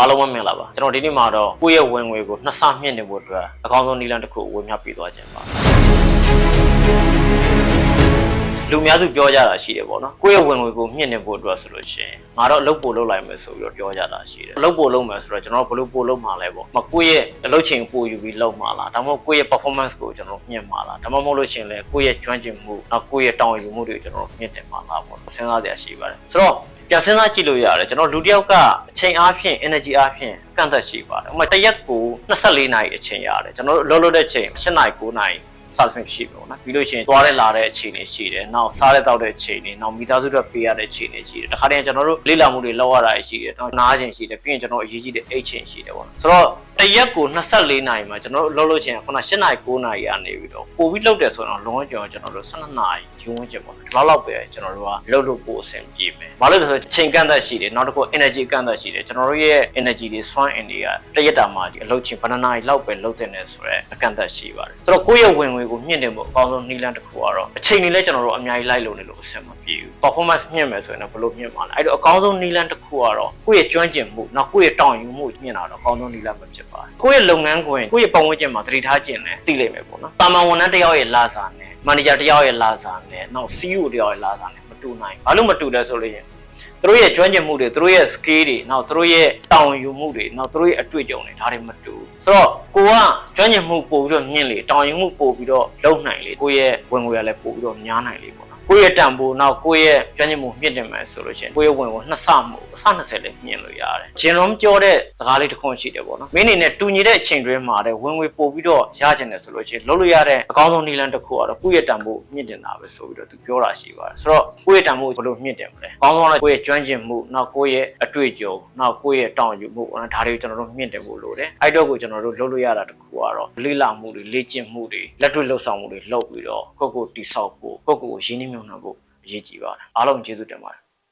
အားလုံးပဲမင်္ဂလာပါကျွန်တော်ဒီနေ့မှာတော့ကိုယ့်ရဲ့ဝင်ငွေကိုနှစ်ဆမြင့်နေဖို့အတွက်အကောင်းဆုံးနည်းလမ်းတစ်ခုကိုဝေမျှပေးသွားခြင်းပါ လူများစုပြောကြတာရှိတယ်ပေါ့နော်ကိုယ့်ရဲ့ဝင်ငွေကိုမြင့်နေဖို့အတွက်ဆိုလို့ရှိရင်ငါတော့အလုပ်ပို့လုပ်လိုက်မယ်ဆိုပြီးတော့ပြောကြတာရှိတယ်အလုပ်ပို့လုပ်မယ်ဆိုတော့ကျွန်တော်ဘယ်လိုပို့လုပ်မှာလဲပေါ့မကိုယ့်ရဲ့အလုပ်ချိန်ပို့ယူပြီးလုပ်မှာလားဒါမှမဟုတ်ကိုယ့်ရဲ့ performance ကိုကျွန်တော်မြင့်မှာလားဒါမှမဟုတ်လို့ရှိရင်လည်းကိုယ့်ရဲ့ကျွမ်းကျင်မှုနောက်ကိုယ့်ရဲ့တောင်းယူမှုတွေကိုကျွန်တော်မြင့်တင်မှာလားပေါ့စဉ်းစားစရာရှိပါတယ်ဆိုတော့ပြန်စဉ်းစားကြည့်လို့ရတယ်ကျွန်တော်လူတစ်ယောက်ကအချိန်အားဖြင့် energy အားဖြင့်ကန့်သက်ရှိပါတယ်ဥပမာတစ်ရက်ကို24နာရီအချိန်ရတယ်ကျွန်တော်တို့လောလောတဲ့ချိန်7နာရီ9နာရီ စသဖြင့်ရှိပြီပေါ့နော်ပြီးလို့ရှိရင်သွားတဲ့လာတဲ့အချိန်တွေရှိတယ်နောက်စားတဲ့တောက်တဲ့အချိန်တွေနောက်မိသားစုတွေပေးရတဲ့အချိန်တွေရှိတယ်တခါတည်းကျွန်တော်တို့လေ့လာမှုတွေလောက်ရတာရှိတယ်နောက်နားချိန်ရှိတယ်ပြီးရင်ကျွန်တော်အရေးကြီးတဲ့အိတ်ချိန်ရှိတယ်ပေါ့နော်ဆိုတော့တစ် ရက်ကို24နာရီမှာကျွန်တော်တို့လှုပ်လို့ရှိရင်ခုန7နာရီ9နာရီကနေပြီးတော့ပို့ပြီးလှုပ်တယ်ဆိုတော့လုံးဝကျွန်တော်ကျွန်တော်တို့12နာရီဂျုံဝင်ချက်ပေါ့နော်ဒီလောက်လောက်ပဲကျွန်တော်တို့ကလှုပ်လို့ပို့အဆင်ပြေမယ်ဘာလို့လဲဆိုတော့ချိန်ကန့်သက်ရှိတယ်နောက်တစ်ခု energy ကန့်သက်ရှိတယ်ကျွန်တော်တို့ရဲ့ energy တွေစွမ်းအင်တွေကတစ်ရက်တာမှာဒီအလုပ်ချိန်ဘယ်နှစ်နာရီလောက်ပဲလုပ်တဲ့နဲ့ဆိုတော့အကန့်သက်ရှိပါတယ်ဆိုတော့ကိုယ့်ရဲ့ဝင်ငွေကိုမြင့်တင်ဖို့အကောင်းဆုံးနည်းလမ်းတစ်ခုကတော့အချိန်တွေလည်းကျွန်တော်တို့အများကြီးလိုက်လို့နေလို့အဆင်မပြေဘူး performance မြင့်မယ်ဆိုရင်တော့ဘယ်လိုမြင့်မှာလဲအဲ့တော့အကောင်းဆုံးနည်းလမ်းတစ်ခုကတော့ကိုယ့်ရဲ့ကျွမ်းကျင်မှုနောက်ကိုယ့်ရဲ့တောင်းယူမှုမြင့်တာတော့အကောင်းဆုံးနည်းလမ်းပဲဖြစ်ပါတယ်ကိုယ့်ရဲ့လုပ်ငန်းခွင်ကိုယ့်ရဲ့ပတ်ဝန်းကျင်မှာသတိထားခြင်းနဲ့သိလိမ့်မယ်ပေါ့နော်တာမန်ဝန်ထမ်းတစ်ယောက်ရဲ့လာစာနဲ့မန်နေဂျာတစ်ယောက်ရဲ့လာစာနဲ့နောက် CEO တစ်ယောက်ရဲ့လာစာနဲ့မတူနိုင်ဘူးဘာလို့မတူလဲဆိုလို့ရှိရင်သူတို့ရဲ့ကျွမ်းကျင်မှုတွေသူတို့ရဲ့ skill တွေနောက်သူတို့ရဲ့တောင်းယူမှုတွေနောက်သူတို့ရဲ့အတွေ့အကြုံတွေဒါတွေမတူဘူးဆိုတော့ကိုကကျွမ်းကျင်မှုပို့ပြီးတော့မြင့်လေတောင်းယူမှုပို့ပြီးတော့လုံနိုင်လေကိုယ့်ရဲ့ဝင်ငွေကလည်းပို့ပြီးတော့များနိုင်လေပေါ့နော် ကိုယ့်ရဲ့တန်ဖိုးနောက်ကိုယ့်ရဲ့ကျွမ်းကျင်မှုမြင့်တင်မယ်ဆိုလို့ရှိရင်ကိုယ့်ရဲ့ဝင်ငွေနှစ်ဆမှုအဆ20လည်းမြင့်လို့ရတယ်ဂျင်ရွန်ပြောတဲ့စကားလေးတစ်ခုရှိတယ်ပေါ့နော်မင်းအနေနဲ့တူညီတဲ့အချိန်တွင်းမှာတဲ့ဝင်ငွေပို့ပြီးတော့ရချင်တယ်ဆိုလို့ရှိရင်လုပ်လို့ရတဲ့အကောင်းဆုံးနည်းလမ်းတစ်ခုကတော့ကိုယ့်ရဲ့တန်ဖိုးမြင့်တင်တာပဲဆိုပြီးတော့သူပြောတာရှိပါတယ်ဆိုတော့ကိုယ့်ရဲ့တန်ဖိုးဘယ်လိုမြင့်တင်မလဲအကောင်းဆုံးကကိုယ့်ရဲ့ကျွမ်းကျင်မှုနောက်ကိုယ့်ရဲ့အတွေ့အကြုံနောက်ကိုယ့်ရဲ့တောင်းယူမှုပေါ့နော်ဒါတွေကိုကျွန်တော်တို့မြင့်တင်ဖို့လိုတယ်အဲ့တော့ကိုကျွန်တော်တို့လုပ်လို့ရတာတစ်ခုကတော့လေ့လာမှုတွေလေ့ကျင့်မှုတွေလက်တွေ့လှုပ်ဆောင်မှုတွေလုပ်ပြီးတော့ကိုယ့်ကိုယ်တိဆောက်ဖို့ ကိုယ့်ကိုယ်ကိုရင်းနှီးမြှုပ်နှံဖို့အရေးကြီးပါတယ်အားလုံးကျေးဇူးတင်ပါတယ်